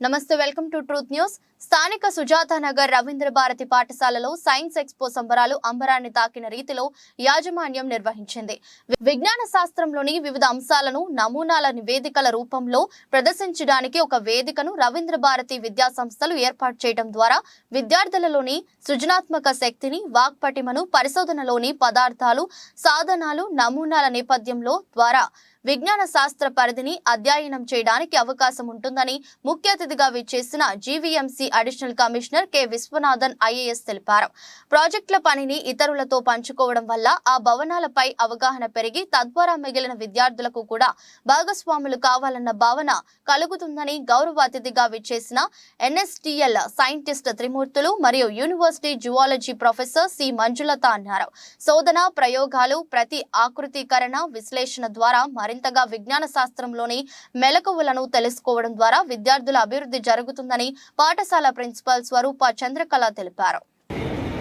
నమస్తే welcome to truth news. స్థానిక సుజాత నగర్ రవీంద్ర భారతి పాఠశాలలో సైన్స్ ఎక్స్పో సంబరాలు అంబరాన్ని తాకిన రీతిలో యాజమాన్యం నిర్వహించింది. విజ్ఞాన శాస్త్రంలోని వివిధ అంశాలను నమూనాల నివేదికల రూపంలో ప్రదర్శించడానికి ఒక వేదికను రవీంద్ర భారతి విద్యా సంస్థలు ఏర్పాటు చేయడం ద్వారా విద్యార్థులలోని సృజనాత్మక శక్తిని వాక్పటిమను పరిశోధనలోని పదార్థాలు సాధనాలు నమూనాల నేపథ్యంలో ద్వారా విజ్ఞాన శాస్త్ర పరిధిని అధ్యయనం చేయడానికి అవకాశం ఉంటుందని ముఖ్య అతిథిగా విచ్చేసిన GVMC additional commissioner K. Viswanathan IAS తెలిపారు. ప్రాజెక్టుల పనిని ఇతరులతో పంచుకోవడం వల్ల ఆ భవనాలపై అవగాహన పెరిగి తద్వారా మిగిలిన విద్యార్థులకు కూడా భాగస్వాములు కావాలన్న భావన కలుగుతుందని గౌరవ అతిథిగా విచ్చేసిన ఎన్ఎస్టిఎల్ సైంటిస్ట్ త్రిమూర్తులు మరియు university zoology professor C. Manjulatha అన్నారు. శోధన ప్రయోగాలు ప్రతి ఆకృతీకరణ విశ్లేషణ ద్వారా మరింతగా విజ్ఞాన శాస్త్రంలోని మెలకువలను తెలుసుకోవడం ద్వారా విద్యార్థుల అభివృద్ధి జరుగుతుందని పాఠశాల ప్రిన్సిపాల్ స్వరూప చంద్రకళ తెలిపారు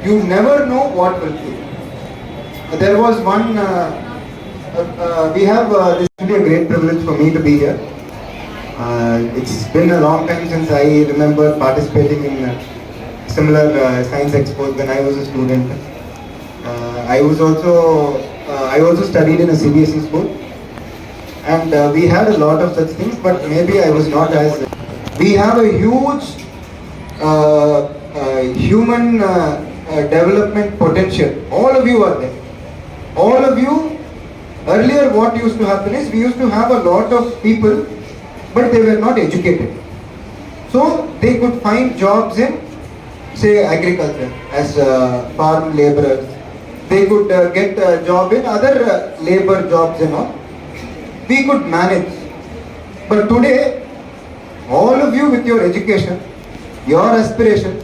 you never know what will be. There was one, uh, uh, uh, we have, uh, this is a great privilege for me to be here. Uh, it's been a long time since I remember participating in uh, similar uh, science expos when I was a student. Uh, I was also, uh, I also studied in a CBSE school. And uh, we had a lot of such things, but maybe I was not as. We have a huge uh, uh, human uh, uh, development potential. All of you are there. All of you, earlier what used to happen is we used to have a lot of people, but they were not educated. So they could find jobs in, say, agriculture as uh, farm laborers. They could uh, get a job in other uh, labor jobs and all. We could manage. But today, all of you with your education, your aspirations,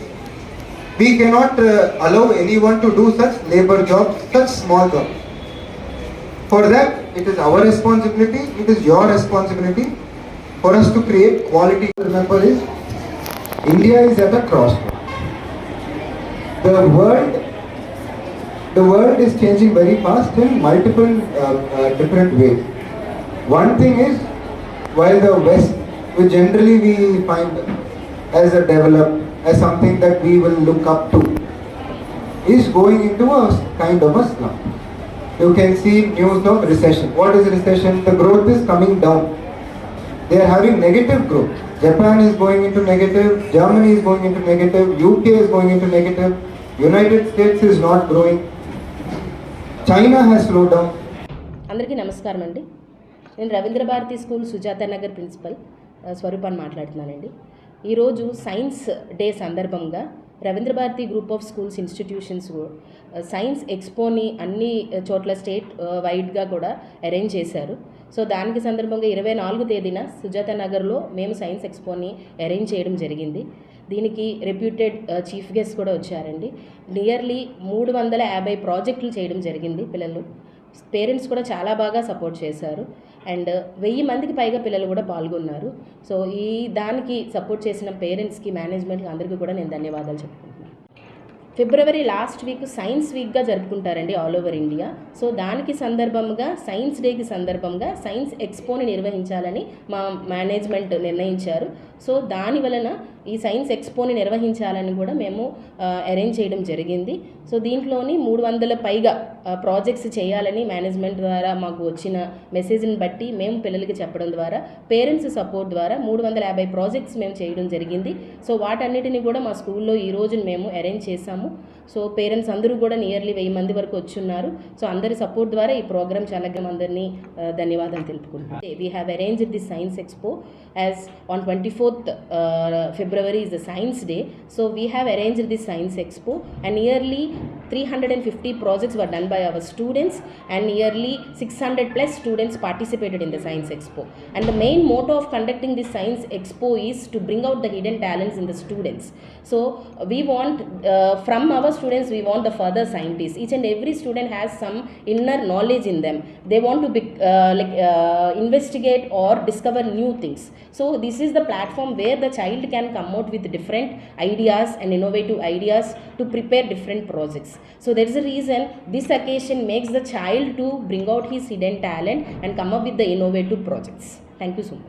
we cannot uh, allow anyone to do such labor jobs, such small jobs. For that, it is our responsibility, it is your responsibility for us to create quality. Remember is, India is at a crossroad. The world, the world is changing very fast in multiple uh, uh, different ways. One thing is, while the West, which generally we find as a developed, as something that we will look up to, is going into a kind of a slump. You can see news of recession. What is recession? The growth is coming down. They are having negative growth. Japan is going into negative, Germany is going into negative, UK is going into negative, United States is not growing, China has slowed down. అందరికీ నమస్కారం అండి నేను Ravindra Bharati school Sujatha Nagar principal ఆ, స్వరూపాన్ని మాట్లాడుతున్నానండి. ఈరోజు science day సందర్భంగా Ravindra Bharati group of schools institutions science ఎక్స్పోని అన్ని చోట్ల స్టేట్ వైడ్గా కూడా అరేంజ్ చేశారు. సో దానికి సందర్భంగా ఇరవై నాలుగు తేదీన సుజాత నగర్లో మేము సైన్స్ ఎక్స్పోని అరేంజ్ చేయడం జరిగింది. దీనికి రెప్యూటెడ్ చీఫ్ గెస్ట్ కూడా వచ్చారండి. నియర్లీ మూడు వందల యాభై ప్రాజెక్టులు చేయడం జరిగింది పిల్లలు. పేరెంట్స్ కూడా చాలా బాగా సపోర్ట్ చేశారు. అండ్ వెయ్యి మందికి పైగా పిల్లలు కూడా పాల్గొన్నారు. సో ఈ దానికి సపోర్ట్ చేసిన పేరెంట్స్కి మేనేజ్మెంట్కి అందరికీ కూడా నేను ధన్యవాదాలు చెప్పుకుంటున్నాను. ఫిబ్రవరి లాస్ట్ వీక్ సైన్స్ వీక్గా జరుపుకుంటారండి ఆల్ ఓవర్ ఇండియా. సో దానికి సందర్భంగా సైన్స్ డేకి సందర్భంగా సైన్స్ ఎక్స్పోని నిర్వహించాలని మా మేనేజ్మెంట్ నిర్ణయించారు. సో దాని వలన ఈ సైన్స్ ఎక్స్పోని నిర్వహించాలని కూడా మేము అరేంజ్ చేయడం జరిగింది. సో దీంట్లోని మూడు వందల పైగా ప్రాజెక్ట్స్ చేయాలని మేనేజ్మెంట్ ద్వారా మాకు వచ్చిన మెసేజ్ని బట్టి మేము పిల్లలకి చెప్పడం ద్వారా పేరెంట్స్ సపోర్ట్ ద్వారా మూడు వందల యాభై ప్రాజెక్ట్స్ మేము చేయడం జరిగింది. సో వాటన్నిటిని కూడా మా స్కూల్లో ఈ రోజు మేము అరేంజ్ చేశాము. సో పేరెంట్స్ అందరూ కూడా నియర్లీ వెయ్యి మంది వరకు వచ్చున్నారు. సో అందరి సపోర్ట్ ద్వారా ఈ ప్రోగ్రామ్ చాలా అందరినీ ధన్యవాదాలు తెలుపుకుంటున్నాను we have arranged the science expo as on twenty fourth February is the science day so we have arranged the science expo and nearly 350 projects were done by our students and nearly 600 plus students participated in the science expo. And the main motto of conducting this science expo is to bring out the hidden talents in the students. So we want uh, from our students we want the further scientists. Each and every student has some inner knowledge in them. They want to be, uh, like uh, investigate or discover new things. So this is the platform where the child can come out with different ideas and innovative ideas to prepare different projects so there is a reason this occasion makes the child to bring out his hidden talent and come up with the innovative projects. Thank you so much